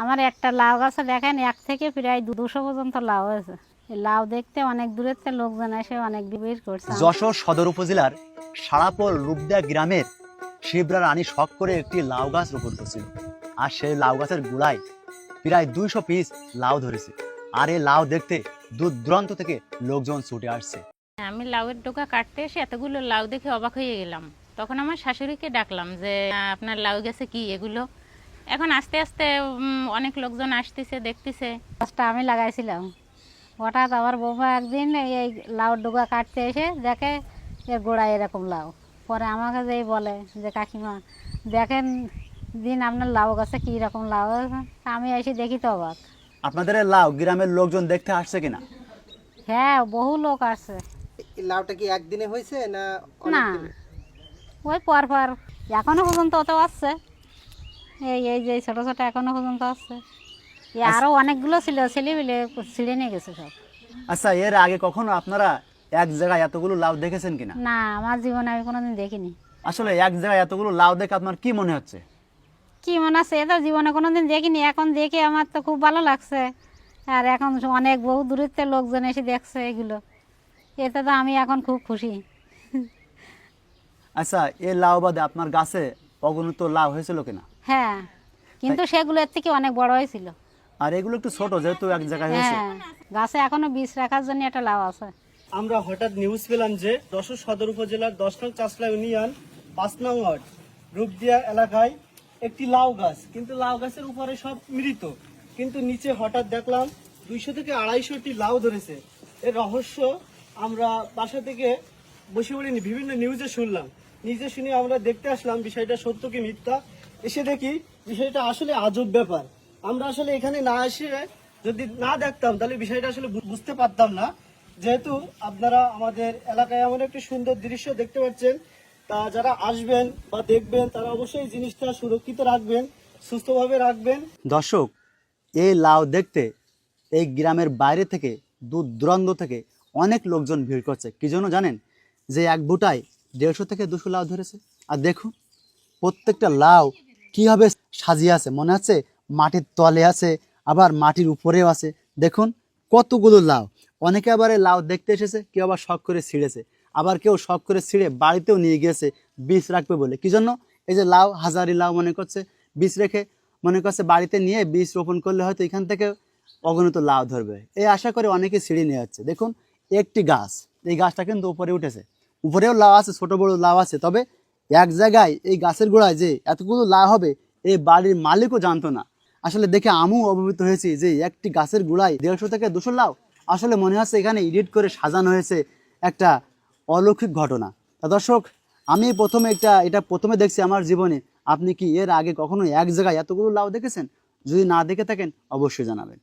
আমার একটা লাউ গাছে দেখেন এক থেকে প্রায় দুশো পর্যন্ত লাউ হয়েছে। লাউ দেখতে অনেক দূরের থেকে লোকজন এসে অনেক ভিড় করছে। যশোর সদর উপজেলার সারাপোল রূপদা গ্রামের শিবরা রানী শখ করে একটি লাউ গাছ রোপণ করছিল। আর সেই লাউ গাছের গোড়ায় প্রায় দুইশো পিস লাউ ধরেছে। আর এই লাউ দেখতে দূর দূরান্ত থেকে লোকজন ছুটে আসছে। আমি লাউয়ের ডোকা কাটতে এসে এতগুলো লাউ দেখে অবাক হয়ে গেলাম। তখন আমার শাশুড়িকে ডাকলাম যে আপনার লাউ গেছে কি এগুলো? এখন আস্তে আস্তে অনেক লোকজন আসতেছে দেখতেছে। গাছটা আমি লাগাইছিলাম। হঠাৎ আমার বৌমা একদিন এই লাউ ডুগা কাটতে এসে দেখে এর গোড়ায় এরকম লাউ। পরে আমাকে যেই বলে যে কাকিমা দেখেন দিন আপনার লাউ গাছে কী রকম লাউ তা আমি এসে দেখি তো অবাক। আপনাদের লাউ গ্রামের লোকজন দেখতে আসছে কিনা? হ্যাঁ বহু লোক আসছে। লাউটা কি একদিনে হয়েছে না না ওই পর পর এখনও পর্যন্ত অত আসছে। এই এই যে ছোটো ছোটো এখনও পর্যন্ত আসছে এই আরও অনেকগুলো ছিল ছেলে মিলে ছিঁড়ে নিয়ে গেছে সব। আচ্ছা এর আগে কখনো আপনারা এক জায়গায় এতগুলো লাউ দেখেছেন কিনা? না আমার জীবনে আমি কোনোদিন দেখিনি। আসলে এক জায়গায় এতগুলো লাউ দেখে আপনার কি মনে হচ্ছে? কি মনে আছে এ তো জীবনে কোনোদিন দেখিনি। এখন দেখে আমার তো খুব ভালো লাগছে। আর এখন অনেক বহু থেকে লোকজন এসে দেখছে এগুলো। এতে তো আমি এখন খুব খুশি। আচ্ছা এই লাউ বাদে আপনার গাছে অগণিত লাউ হয়েছিল কিনা? হ্যাঁ কিন্তু সেগুলো এর থেকে অনেক বড় হয়েছিল। আর এগুলো একটু ছোট যেহেতু এক জায়গায় হয়েছে। হ্যাঁ গাছে এখনও বীজ রাখার জন্য একটা লাউ আছে। আমরা হঠাৎ নিউজ পেলাম যে যশোর সদর উপজেলার দশ নং চাষলা ইউনিয়ন পাঁচ নং ওয়ার্ড রূপদিয়া এলাকায় একটি লাউ গাছ। কিন্তু লাউ গাছের উপরে সব মৃত। কিন্তু নিচে হঠাৎ দেখলাম দুইশো থেকে আড়াইশোটি লাউ ধরেছে। এর রহস্য আমরা বাসা থেকে বসে পড়িনি বিভিন্ন নিউজে শুনলাম। নিউজে শুনে আমরা দেখতে আসলাম বিষয়টা সত্য কি মিথ্যা? এসে দেখি বিষয়টা আসলে আজব ব্যাপার। আমরা আসলে এখানে না এসে যদি না দেখতাম, তাহলে বিষয়টা আসলে বুঝতে পারতাম না। যেহেতু আপনারা আমাদের এলাকায় এমন একটি সুন্দর দৃশ্য দেখতে পাচ্ছেন, তা যারা আসবেন বা দেখবেন, তারা অবশ্যই জিনিসটা সুরক্ষিত রাখবেন, সুস্থভাবে রাখবেন। দর্শক, এই লাউ দেখতে, এই গ্রামের বাইরে থেকে দূর দূরান্ত থেকে অনেক লোকজন ভিড় করছে। কি জন্য জানেন? যে এক বুটায় দেড়শো থেকে দুশো লাউ ধরেছে। আর দেখুন, প্রত্যেকটা লাউ কীভাবে সাজিয়ে আছে? মনে হচ্ছে মাটির তলে আছে, আবার মাটির উপরেও আছে। দেখুন, কতগুলো লাউ। অনেকে আবার এই লাউ দেখতে এসেছে, কেউ আবার শখ করে ছিঁড়েছে। আবার কেউ শখ করে ছিঁড়ে বাড়িতেও নিয়ে গিয়েছে, বীজ রাখবে বলে। কি জন্য? এই যে লাউ, হাজারি লাউ মনে করছে, বীজ রেখে মনে করছে বাড়িতে নিয়ে বীজ রোপণ করলে হয়তো এখান থেকে অগণিত লাউ ধরবে। এই আশা করে অনেকে সিঁড়ি নিয়ে যাচ্ছে। দেখুন, একটি গাছ, এই গাছটা কিন্তু উপরে উঠেছে। উপরেও লাউ আছে, ছোট বড় লাউ আছে। তবে এক জায়গায় এই গাছের গোড়ায় যে এতগুলো লাউ হবে এই বাড়ির মালিকও জানতো না। আসলে দেখে আমিও অভিভূত হয়েছি যে একটি গাছের গোড়ায় দেড়শো থেকে দুশো লাউ আসলে মনে হচ্ছে এখানে এডিট করে সাজানো হয়েছে একটা অলৌকিক ঘটনা। তা দর্শক, আমি প্রথমে একটা, এটা প্রথমে দেখছি আমার জীবনে। আপনি কি এর আগে কখনো এক জায়গায় এতগুলো লাউ দেখেছেন? যদি না দেখে থাকেন, অবশ্যই জানাবেন।